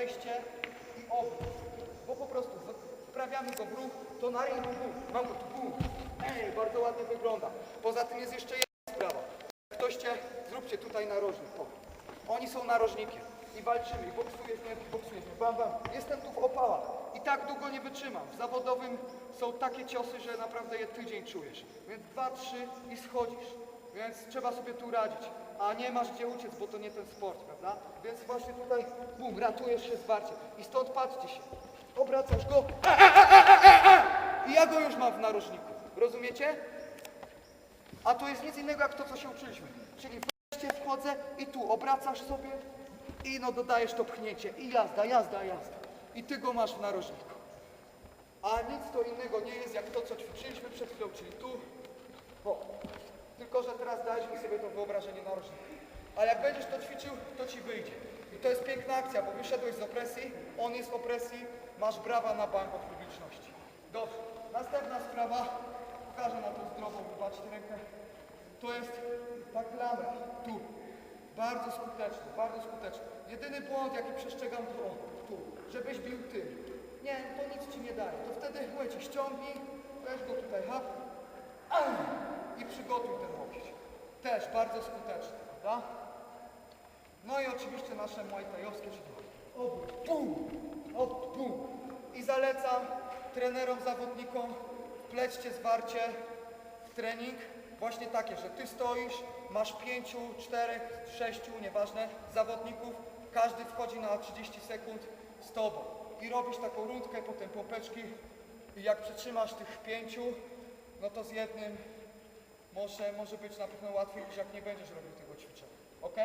wejście i obrót. Bo po prostu wprawiamy go w ruch, to na ringu bum, mam go tu. Ej, bardzo ładnie wygląda. Poza tym jest jeszcze jedna sprawa. Ktoś cię, zróbcie tutaj narożnik. O. Oni są narożnikiem. I walczymy, i boksujesz mnie, boksujesz mnie, bam, bam. Jestem tu w opałach. I tak długo nie wytrzymam. W zawodowym są takie ciosy, że naprawdę je tydzień czujesz. Więc dwa, trzy i schodzisz. Więc trzeba sobie tu radzić. A nie masz gdzie uciec, bo to nie ten sport, prawda? Więc właśnie tutaj, bum, ratujesz się zwarcie. I stąd patrzcie się. Obracasz go. I ja go już mam w narożniku. Rozumiecie? A to jest nic innego jak to, co się uczyliśmy. Czyli wejście, wchodzę i tu obracasz sobie i no dodajesz to pchnięcie i jazda, jazda, jazda. I ty go masz w narożniku. A nic to innego nie jest jak to, co ćwiczyliśmy przed chwilą, czyli tu. O. Tylko, że teraz dajesz mi sobie to wyobrażenie narożnika. A jak będziesz to ćwiczył, to ci wyjdzie. I to jest piękna akcja, bo wyszedłeś z opresji, on jest w opresji, masz brawa na bank od publiczności. Dobrze. Następna sprawa. Pokażę na tą zdrową, zobaczcie rękę. To jest ta klamra. Tu. Bardzo skuteczny, bardzo skuteczny. Jedyny błąd, jaki przestrzegam, to o, tu. Żebyś bił tym. Nie, to nic ci nie daje. To wtedy, słuchajcie, ściągnij, weź go tutaj, hap. I przygotuj ten łokieć. Też bardzo skuteczny, prawda? No i oczywiście nasze muay thaiowskie, czyli obrót, bum. I zalecam trenerom, zawodnikom, plećcie zwarcie w trening. Właśnie takie, że ty stoisz, masz pięciu, czterech, sześciu, nieważne, zawodników, każdy wchodzi na 30 sekund z tobą. I robisz taką rundkę, potem popeczki. I jak przytrzymasz tych pięciu, no to z jednym może, może być na pewno łatwiej niż jak nie będziesz robił tego ćwiczenia, ok?